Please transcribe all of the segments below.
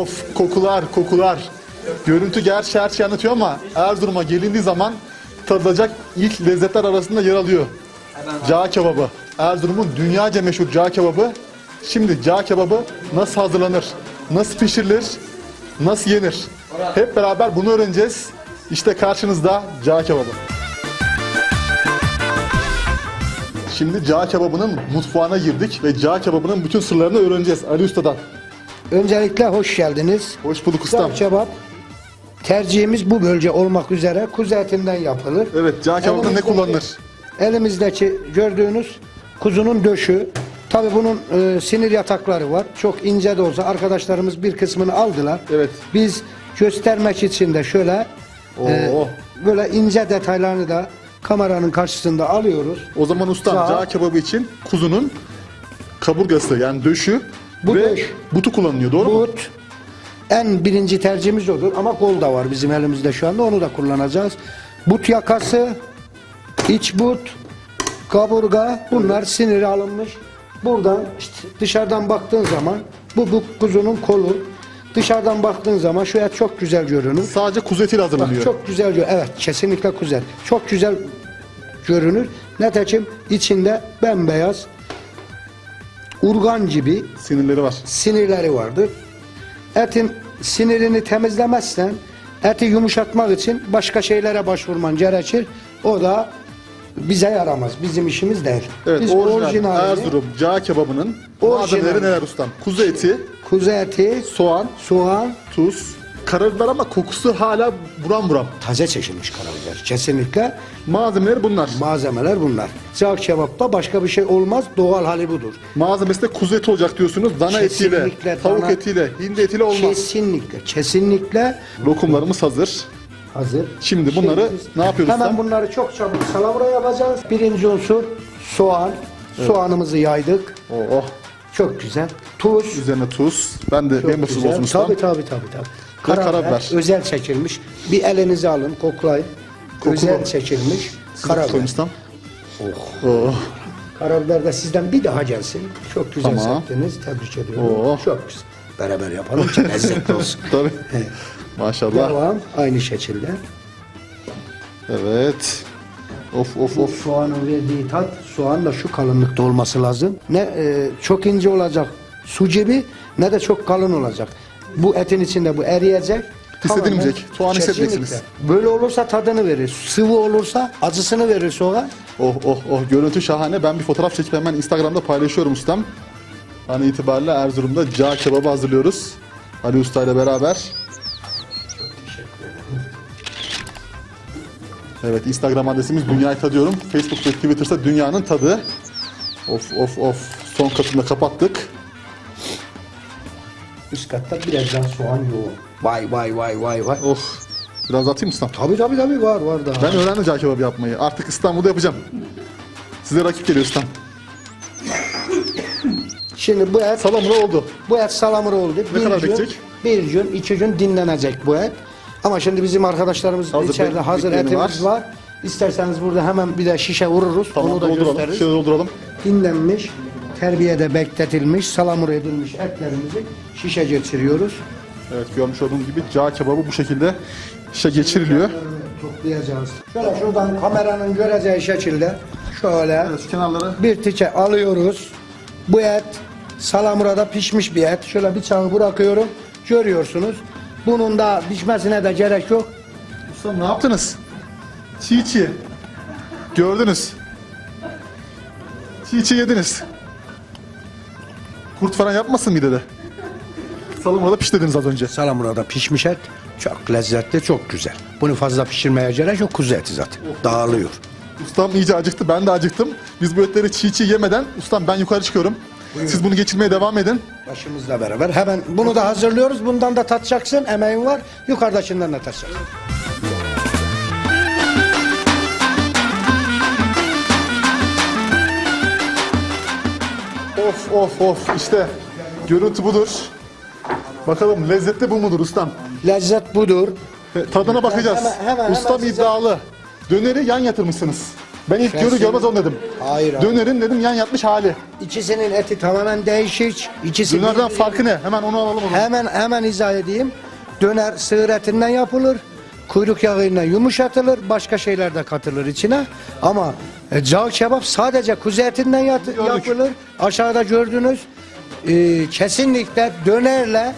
of kokular kokular. Görüntü gerçi her şeyi anlatıyor ama Erzurum'a gelindiği zaman tadılacak ilk lezzetler arasında yer alıyor. Cağ kebabı. Erzurum'un dünyaca meşhur cağ kebabı. Şimdi cağ kebabı nasıl hazırlanır? Nasıl pişirilir? Nasıl yenir? Hep beraber bunu öğreneceğiz. İşte karşınızda cağ kebabı. Şimdi cağ kebabının mutfağına girdik ve cağ kebabının bütün sırlarını öğreneceğiz Ali Usta'dan. Öncelikle hoş geldiniz. Hoş bulduk ustam. Cağ kebap tercihimiz bu bölge olmak üzere kuzu etinden yapılır. Evet cağ kebabında ne kullanılır? Elimizdeki gördüğünüz kuzunun döşü. Tabi bunun e, sinir yatakları var. Çok ince de olsa arkadaşlarımız bir kısmını aldılar. Evet. Biz göstermek için de şöyle e, böyle ince detaylarını da kameranın karşısında alıyoruz. O zaman ustam Cağ- cağ kebabı için kuzunun kaburgası yani döşü Bu ve butu kullanılıyor doğru mu? But en birinci tercihimiz odur ama kol da var bizim elimizde şu anda onu da kullanacağız. But yakası, iç but, kaburga bunlar siniri alınmış. Buradan işte dışarıdan baktığın zaman bu, bu kuzunun kolu. Dışarıdan baktığın zaman şu et çok güzel görünür. Sadece kuzu etiyle Bak, hazırlanıyor. çok güzel görünür. Evet kesinlikle güzel. Çok güzel görünür. Netekim içinde bembeyaz urgan gibi Sinirleri var. sinirleri vardır. Etin sinirini temizlemezsen eti yumuşatmak için başka şeylere başvurman gerekir. O da bize yaramaz. Bizim işimiz değil. Evet Biz orijinal orijinalini, Erzurum cağ kebabının malzemeleri neler ustam? Kuzu eti, kuzu eti, soğan, soğan, tuz, karabiber ama kokusu hala buram buram. taze çekilmiş karabiber. Kesinlikle Malzemeleri bunlar. malzemeler bunlar. Cağ kebapta başka bir şey olmaz. Doğal hali budur. Malzemesi de kuzu eti olacak diyorsunuz. Dana etiyle, Kesinlikle tavuk dana- etiyle, hindi etiyle olmaz. Kesinlikle, kesinlikle Lokumlarımız hazır. hazır. Şimdi bunları ne yapıyoruz Hemen sen? bunları çok çabuk salamura yapacağız. Birinci unsur soğan. Soğanımızı yaydık. Oh, oh. Çok güzel. Tuz. Üzerine tuz. Ben de Çok tuz güzel. olsun ustam. Tabii tabii tabii. tabii. Ve karabiber. Özel çekilmiş. Bir elinize alın koklayın. Kokulu. Özel çekilmiş. Siz Karabiber. ustam. Oh. Karabiber de sizden bir daha gelsin. Çok güzel Tamam. sektiniz. Tebrik ediyorum. Oh. Çok güzel. Beraber yapalım ki lezzetli olsun. Tabii. Maşallah. Devam. Aynı şekilde. Evet. Of of Bu of. soğanın verdiği tat, soğan da şu kalınlıkta olması lazım. Ne e, çok ince olacak su gibi ne de çok kalın olacak. Bu etin içinde bu eriyecek. Hissedilmeyecek. Soğan Kesinlikle. Böyle olursa tadını verir. Sıvı olursa acısını verir soğan. Oh oh oh. Görüntü şahane. Ben bir fotoğraf çekip hemen Instagram'da paylaşıyorum ustam. An itibariyle Erzurum'da cağ kebabı hazırlıyoruz. Ali Usta ile beraber. Evet Instagram adresimiz Dünyayı Tadıyorum. Facebook ve Twitter'da Dünyanın Tadı. Of of of. Son katını da kapattık. Üst katta biraz daha soğan yoğun. Vay vay vay vay vay. Oh. Biraz atayım ustam. Tabii tabii tabii var var daha. Ben öğrendim cağ kebabı yapmayı. Artık İstanbul'da yapacağım. Size rakip geliyor ustam. Şimdi bu et Salamura oldu. bu et salamura oldu. Ne kadar gün, bekleyecek? Bir gün, iki gün dinlenecek bu et. Ama şimdi bizim arkadaşlarımız Hazır içeride hazır etimiz var. var. İsterseniz burada hemen bir de şişe vururuz. Tamam Onu da dolduralım. gösteririz. Şöyle dolduralım. Dinlenmiş, terbiyede bekletilmiş, salamura edilmiş etlerimizi şişe geçiriyoruz. Evet görmüş olduğunuz gibi cağ kebabı bu şekilde işe geçiriliyor. Toplayacağız. Şöyle şuradan kameranın göreceği şekilde şöyle Evet şu kenarları bir tike alıyoruz. Bu et salamurada pişmiş bir et. Şöyle bıçağı bırakıyorum. Görüyorsunuz. Bunun da pişmesine de gerek yok. Ustam ne yaptınız? Çiğ çiğ. Gördünüz. Çiğ çiğ yediniz. Kurt falan yapmasın midede. Salamurada piş dediniz az önce. Salamurada pişmiş et çok lezzetli, çok güzel. Bunu fazla pişirmeye gerek yok. Kuzu eti zaten. Dağılıyor. Ustam iyice acıktı. Ben de acıktım. Biz bu etleri çiğ çiğ yemeden ustam ben yukarı çıkıyorum. Siz bunu geçirmeye devam edin. Başımızla beraber. Hemen bunu da hazırlıyoruz. Bundan da tatacaksın. Emeğin var. Yukarıdakinden de tatacaksın. Of of of işte görüntü budur. Bakalım lezzette bu mudur ustam? Lezzet budur. Tadına bakacağız. Hemen- hemen- ustam hemen size- iddialı. Döneri yan yatırmışsınız. Ben ilk görür görmez onu dedim. Hayır abi. Dönerin dedim yan yatmış hali. İkisinin eti tamamen değişik. İkisi Dönerden farkı ne? Hemen onu alalım o zaman. Hemen hemen izah edeyim. Döner sığır etinden yapılır. Kuyruk yağıyla yumuşatılır. Başka şeyler de katılır içine. Ama e, cağ kebap sadece kuzu etinden yat- yapılır. Aşağıda gördünüz. E, kesinlikle dönerle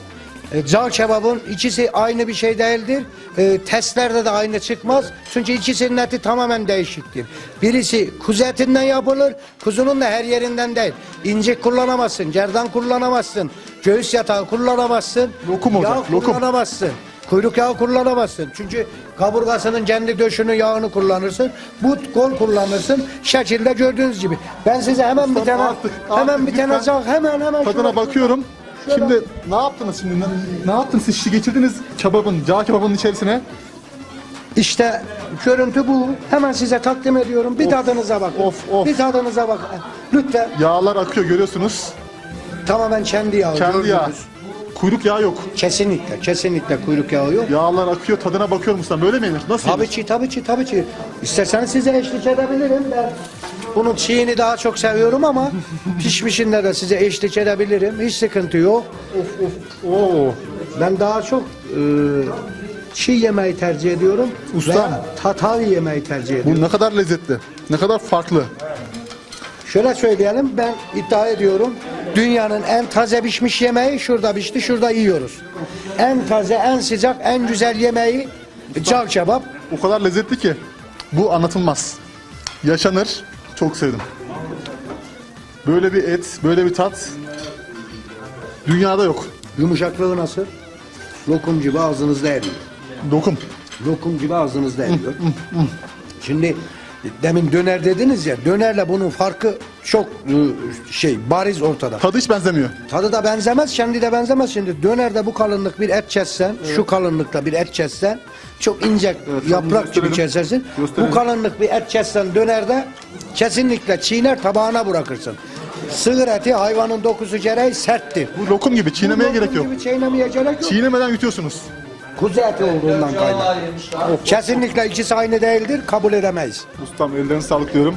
e, cağ kebabın ikisi aynı bir şey değildir. E, testlerde de aynı çıkmaz. Çünkü ikisinin eti tamamen değişiktir. Birisi kuzu etinden yapılır. Kuzunun da her yerinden değil. İncik kullanamazsın, gerdan kullanamazsın, göğüs yatağı kullanamazsın. Lokum olacak, Yağ lokum. kullanamazsın. Kuyruk yağı kullanamazsın. Çünkü kaburgasının kendi döşünü yağını kullanırsın. But kol kullanırsın. Şekilde gördüğünüz gibi. Ben size hemen bir tane Artık, hemen artık bir tane cağ hemen hemen Tadına bakıyorum. Şöyle- Şimdi ne yaptınız şimdi? Ne, ne yaptınız? Siz geçirdiniz kebabın, cağ kebabının içerisine. İşte görüntü bu. Hemen size takdim ediyorum. Bir tadınıza bakın. of, of. Bir tadınıza bakın. Lütfen. Yağlar akıyor görüyorsunuz. Tamamen kendi yağı. Kendi yağ. Kuyruk yağı yok. Kesinlikle, kesinlikle kuyruk yağı yok. Yağlar akıyor tadına bakıyorum usta. Böyle mi yenir? Nasıl Tabii yenir? ki, tabii ki, tabii ki. İsterseniz size eşlik edebilirim. Ben bunun çiğini daha çok seviyorum ama pişmişinde de size eşlik edebilirim. Hiç sıkıntı yok. Oo. Ben daha çok e, çiğ yemeği tercih ediyorum. Ustam. Tatavi yemeği tercih ediyorum. Bu ne kadar lezzetli. Ne kadar farklı. Şöyle söyleyelim ben iddia ediyorum. Dünyanın en taze pişmiş yemeği şurada pişti, şurada yiyoruz. En taze, en sıcak, en güzel yemeği cağ kebap. O kadar lezzetli ki. Bu anlatılmaz. Yaşanır. Çok sevdim. Böyle bir et, böyle bir tat dünyada yok. Yumuşaklığı nasıl? Lokum gibi ağzınızda eriyor. Dokum. Lokum gibi ağzınızda eriyor. Şimdi demin döner dediniz ya, dönerle bunun farkı çok e, şey bariz ortada. Tadı hiç benzemiyor. Tadı da benzemez, kendi de benzemez. Şimdi dönerde bu kalınlık bir et kessen, şu kalınlıkta bir et kessen, çok ince şunu yaprak gibi kesersin. Bu kalınlık bir et kessen dönerde kesinlikle çiğner tabağına bırakırsın. Sığır eti hayvanın dokusu gereği serttir. Bu lokum gibi çiğnemeye Lokum gerek yok. Gibi çiğnemeye gerek yok. Çiğnemeden yutuyorsunuz. Kuzu eti olduğundan kaynak. Kesinlikle ikisi aynı değildir, kabul edemeyiz. Ustam ellerine sağlık diyorum.